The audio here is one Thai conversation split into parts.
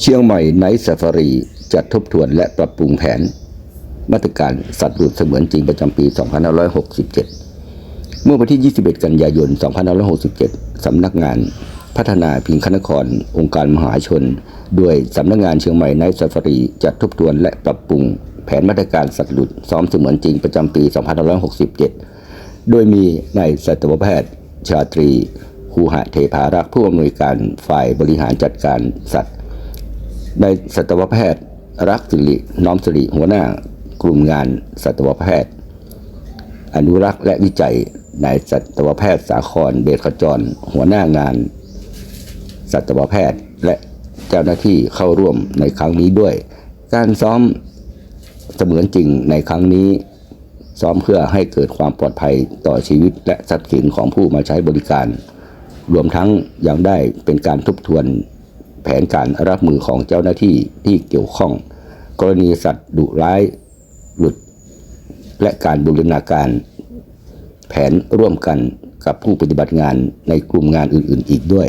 เชียงใหม่ไนท์ซาฟารีจัดทบทวนและปรับปรุงแผน มาตรการสัตว์หลุดเสมือนจริงประจำปี 2567 เมื่อวันที่ 21 กันยายน 2567 สำนักงานพัฒนาพิงคณคร องค์การมหาชน ด้วยสำนักงานเชียงใหม่ไนท์ซาฟารีจัดทบทวนและปรับปรุงแผนมาตรการสัตว์หลุดซ้อมเสมือนจริงประจำปี 2567 โดยมีนายสัตวแพทย์ ชาตรี คูหะเทพารักษ์ผู้อำนวยการฝ่ายบริหารจัดการสัตว์ นายสัตวแพทย์ รักสิริน้อมสิริหัวหน้ากลุ่มงานสัตวแพทย์ อนุรักษ์และวิจัยนายสัตวแพทย์สาครเดชขจร หัวหน้างาน สัตวแพทย์และเจ้าหน้าที่เข้าร่วมในครั้งนี้ด้วย การซ้อมเสมือนจริงในครั้งนี้ ซ้อมเพื่อให้เกิดความปลอดภัยต่อชีวิตและทรัพย์สินของผู้มาใช้บริการ รวมทั้งยังได้เป็นการทบทวน แผนการรับมือของเจ้าหน้าที่ที่เกี่ยวข้อง กรณีสัตว์ดุร้ายหลุด และการบูรณาการ แผนร่วมกันกับผู้ปฏิบัติงานในกลุ่มงานอื่น ๆ อีกด้วย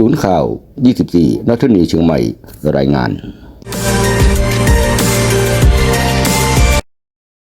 ศูนย์ข่าว 24นัทนีเชียงใหม่รายงาน